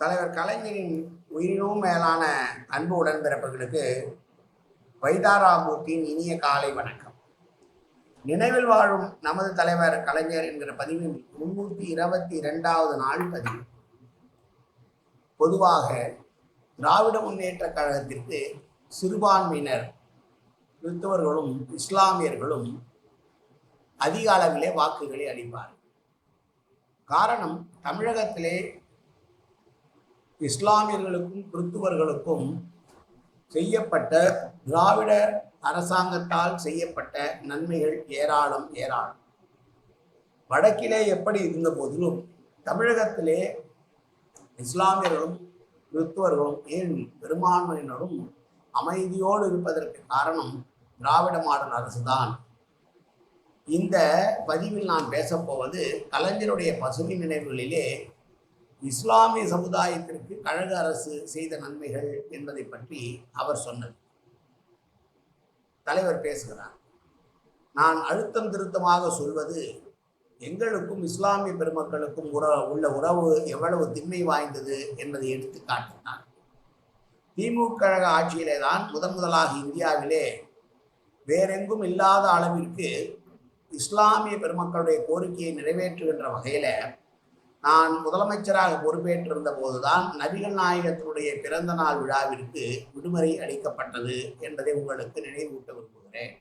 தலைவர் கலைஞரின் உயிரினும் மேலான அன்பு உடன்பிறப்புகளுக்கு வைதாராமூர்த்தியின் இனிய காலை வணக்கம். நினைவில் வாழும் நமது தலைவர் கலைஞர் என்கிற பதிவின் முன்னூற்றி இருபத்தி இரண்டாவது நாள் பதிவு. பொதுவாக திராவிட முன்னேற்ற கழகத்திற்கு சிறுபான்மையினர் கிறிஸ்தவர்களும் இஸ்லாமியர்களும் அதிக அளவிலே வாக்குகளை அளிப்பார் காரணம் தமிழகத்திலே இஸ்லாமியர்களுக்கும் கிறிஸ்துவர்களுக்கும் செய்யப்பட்ட திராவிட அரசாங்கத்தால் செய்யப்பட்ட நன்மைகள் ஏராளம் ஏராளம். வடக்கிலே எப்படி இருந்த போதிலும் தமிழகத்திலே இஸ்லாமியர்களும் கிறிஸ்துவர்களும் ஏன் பெரும்பான்மையினரும் அமைதியோடு இருப்பதற்கு காரணம் திராவிட மாடல் அரசுதான். இந்த பதிவில் நான் பேசப்போவது கலைஞருடைய பசுமை நினைவுகளிலே இஸ்லாமிய சமுதாயத்திற்கு கழக அரசு செய்த நன்மைகள் என்பதை பற்றி அவர் சொன்னது. தலைவர் பேசுகிறார். நான் அழுத்தம் திருத்தமாக சொல்வது எங்களுக்கும் இஸ்லாமிய பெருமக்களுக்கும் உற உள்ள உறவு எவ்வளவு திண்மை வாய்ந்தது என்பதை எடுத்து காட்டினார். திமுக கழக ஆட்சியிலே தான் முதன் முதலாக இந்தியாவிலே வேறெங்கும் இல்லாத அளவிற்கு இஸ்லாமிய பெருமக்களுடைய கோரிக்கையை நிறைவேற்றுகின்ற வகையில் நான் முதலமைச்சராக பொறுப்பேற்றிருந்த போதுதான் நபிகள் நாயகத்தினுடைய பிறந்த நாள் விழாவிற்கு விடுமுறை அளிக்கப்பட்டது என்பதை உங்களுக்கு நினைவூட்ட விரும்புகிறேன்.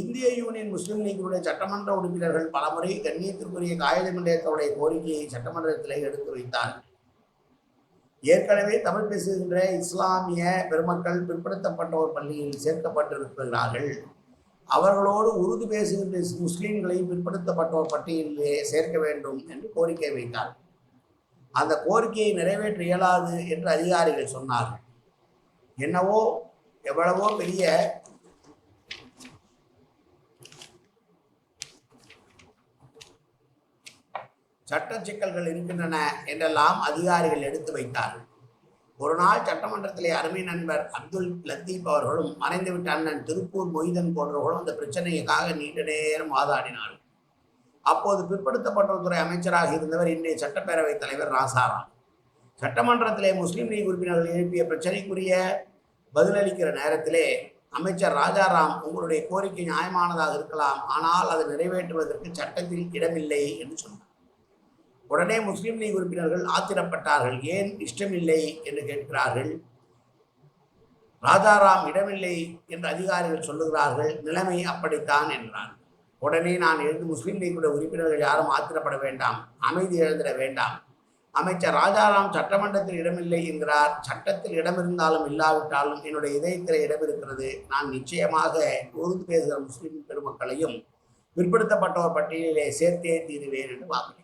இந்திய யூனியன் முஸ்லீம் லீக்கினுடைய சட்டமன்ற உறுப்பினர்கள் பலமுறை கண்ணியத்திற்குரிய காகிதமன்றத்துடைய கோரிக்கையை சட்டமன்றத்தில் எடுத்து வைத்தார் ஏற்கனவே தமிழ் பேசுகின்ற இஸ்லாமிய பெருமக்கள் பிற்படுத்தப்பட்டோர் பள்ளியில் சேர்க்கப்பட்டிருக்கிறார்கள். அவர்களோடு உருது பேசுகின்ற முஸ்லீம்களையும் பிற்படுத்தப்பட்டோர் பட்டியலிலே சேர்க்க வேண்டும் என்று கோரிக்கை வைத்தார். அந்த கோரிக்கையை நிறைவேற்ற இயலாது என்று அதிகாரிகள் சொன்னார்கள். என்னவோ எவ்வளவோ பெரிய சட்ட சிக்கல்கள் இருக்கின்றன என்றெல்லாம் அதிகாரிகள் எடுத்து வைத்தார்கள். ஒரு நாள் சட்டமன்றத்திலே அருமை நண்பர் அப்துல் லத்தீப் அவர்களும் மறைந்துவிட்ட அண்ணன் திருப்பூர் மொய்தன் போன்றவர்களும் அந்த பிரச்சனைக்காக நீண்ட நேரம் வாதாடினார்கள். அப்போது பிற்படுத்தப்பட்டோர் துறை அமைச்சராக இருந்தவர் இன்றைய சட்டப்பேரவைத் தலைவர் ராசாராம் சட்டமன்றத்திலே முஸ்லீம் லீக் உறுப்பினர்கள் எழுப்பிய பிரச்சனைக்குரிய பதிலளிக்கிற நேரத்திலே அமைச்சர் ராஜாராம் உங்களுடைய கோரிக்கை நியாயமானதாக இருக்கலாம் ஆனால் அதை நிறைவேற்றுவதற்கு சட்டத்தில் இடமில்லை என்று சொன்னார். உடனே முஸ்லீம் லீக் உறுப்பினர்கள் ஆத்திரப்பட்டார்கள். ஏன் இஷ்டமில்லை? என்று கேட்கிறார்கள். ராஜாராம் இடமில்லை என்று அதிகாரிகள் சொல்லுகிறார்கள். நிலைமை அப்படித்தான் என்றார் உடனே நான் எழுந்து முஸ்லீம் லீக்குடைய உறுப்பினர்கள் யாரும் ஆத்திரப்பட வேண்டாம். அமைதி எழுந்திட வேண்டாம். அமைச்சர் ராஜாராம் சட்டமன்றத்தில் இடமில்லை என்கிறார். சட்டத்தில் இடம் இருந்தாலும் இல்லாவிட்டாலும் என்னுடைய இதயத்தில் இடம் இருக்கிறது நான் நிச்சயமாக உருது பேசுகிற முஸ்லீம் பெருமக்களையும் பிற்படுத்தப்பட்டோர் பட்டியலிலே சேர்த்தே தீருவேன் என்று வாக்கு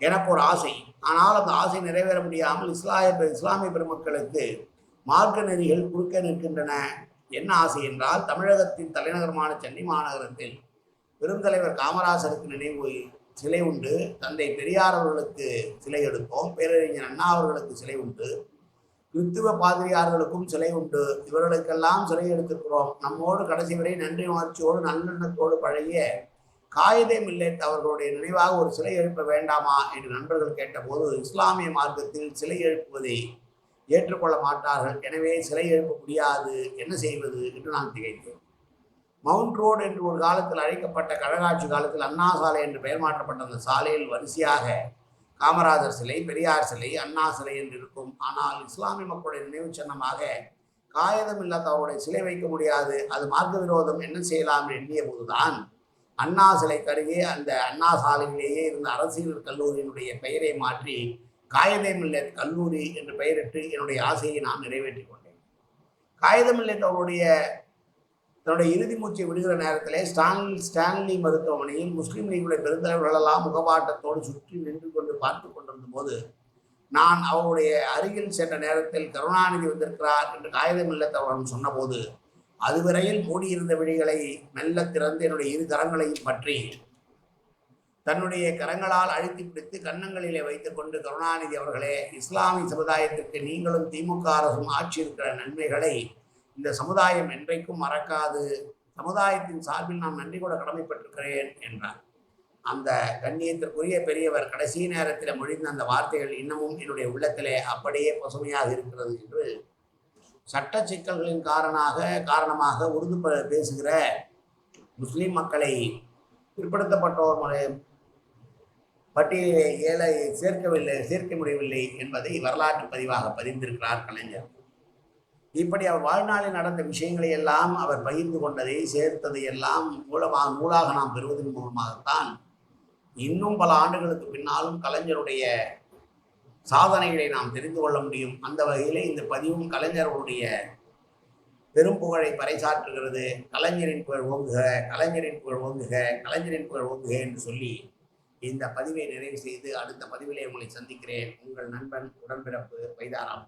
எனக்கு ஒரு ஆசை. ஆனால் அந்த ஆசை நிறைவேற முடியாமல் இஸ்லாய இஸ்லாமிய பெருமக்களுக்கு மார்க்க நெறிகள் குறுக்க நிற்கின்றன. என்ன ஆசை என்றால் தமிழகத்தின் தலைநகரமான சென்னை மாநகரத்தில் பெருந்தலைவர் காமராசருக்கு நினைவு சிலை உண்டு. தந்தை பெரியார் அவர்களுக்கு சிலை எடுத்தோம் பேரறிஞர் அண்ணா அவர்களுக்கு சிலை உண்டு. கிறித்துவ பாதிரியார்களுக்கும் சிலை உண்டு. இவர்களுக்கெல்லாம் சிலை எடுத்திருக்கிறோம். நம்மோடு கடைசி வரை நன்றி உணர்ச்சியோடு நல்லெண்ணத்தோடு பழகிய காயிதே மில்லேட் அவர்களுடைய நினைவாக ஒரு சிலை எழுப்ப வேண்டாமா என்று நண்பர்கள் கேட்டபோது இஸ்லாமிய மார்க்கத்தில் சிலை எழுப்புவதை ஏற்றுக்கொள்ள மாட்டார்கள். எனவே சிலை எழுப்ப முடியாது. என்ன செய்வது என்று நான் திகைத்தேன். மவுண்ட் ரோடு என்று ஒரு காலத்தில் அழைக்கப்பட்ட கழகாட்சி காலத்தில் அண்ணா சாலை என்று பெயர் மாற்றப்பட்ட அந்த சாலையில் வரிசையாக காமராஜர் சிலை பெரியார் சிலை அண்ணா சிலை என்று இருக்கும். ஆனால் இஸ்லாமிய மக்களுடைய நினைவு சின்னமாக காகிதம் இல்லாத அவருடைய சிலை வைக்க முடியாது. அது மார்க்க விரோதம் என்ன செய்யலாம் என்று எண்ணிய போதுதான் அண்ணா சிலைக்கு அருகே அந்த அண்ணா சாலையிலேயே இருந்த அரசியல் கல்லூரியினுடைய பெயரை மாற்றி காகிதம் இல்லத் கல்லூரி என்று பெயரிட்டு என்னுடைய ஆசையை நான் நிறைவேற்றிக் கொண்டேன். காயதமில்லத் அவருடைய தன்னுடைய இறுதி மூச்சை விடுகிற நேரத்திலே ஸ்டான்லி ஸ்டான்லி மருத்துவமனையில் முஸ்லீம் லீகுடைய பெருந்தலைவர்களெல்லாம் முகவாட்டத்தோடு சுற்றி நின்று கொண்டு பார்த்து கொண்டிருந்த போது நான் அவருடைய அருகில் சென்ற நேரத்தில் கருணாநிதி வந்திருக்கிறார் என்று காயதமில்லத் அவர்கள் சொன்னபோது அதுவரையில் மூடியிருந்த விழிகளை மெல்ல திறந்து என்னுடைய இரு கரங்களையும் பற்றி தன்னுடைய கரங்களால் அழுத்தி பிடித்து கன்னங்களிலே வைத்துக்கொண்டு கருணாநிதி அவர்களே இஸ்லாமிய சமுதாயத்திற்கு நீங்களும் திமுக அரசும் ஆட்சி இருக்கிற நன்மைகளை இந்த சமுதாயம் என்றைக்கும் மறக்காது. சமுதாயத்தின் சார்பில் நான் நன்றி கூட கடமைப்பட்டிருக்கிறேன் என்றார். அந்த கண்ணியத்திற்குரிய பெரியவர் கடைசி நேரத்தில் மொழிந்த அந்த வார்த்தைகள் இன்னமும் என்னுடைய உள்ளத்திலே அப்படியே பசுமையாக இருக்கிறது என்று சட்ட சிக்கல்களின் காரணமாக காரணமாக உருது ப- பேசுகிற முஸ்லீம் மக்களை பிற்படுத்தப்பட்டோர் முறை பட்டியலை ஏழை சேர்க்கவில்லை சேர்க்க முடியவில்லை என்பதை வரலாற்று பதிவாக பதிந்திருக்கிறார் கலைஞர். இப்படி அவர் வாழ்நாளில் நடந்த விஷயங்களை எல்லாம் அவர் பகிர்ந்து கொண்டதை சேர்த்ததை எல்லாம் மூலமாக நூலாக நாம் பெறுவதன் மூலமாகத்தான் இன்னும் பல ஆண்டுகளுக்கு பின்னாலும் கலைஞருடைய சாதனைகளை நாம் தெரிந்து கொள்ள முடியும். அந்த வகையிலே இந்த பதிவும் கலைஞர்களுடைய பெரும் புகழை பறைசாற்றுகிறது. கலைஞரின் புகழ் ஓங்குக கலைஞரின் புகழ் ஓங்குக கலைஞரின் புகழ் ஓங்குக என்று சொல்லி இந்த பதிவை நிறைவு செய்து அடுத்த பதிவிலே உங்களை சந்திக்கிறேன். உங்கள் நண்பன் உடன்பிறப்பு வைதாராம்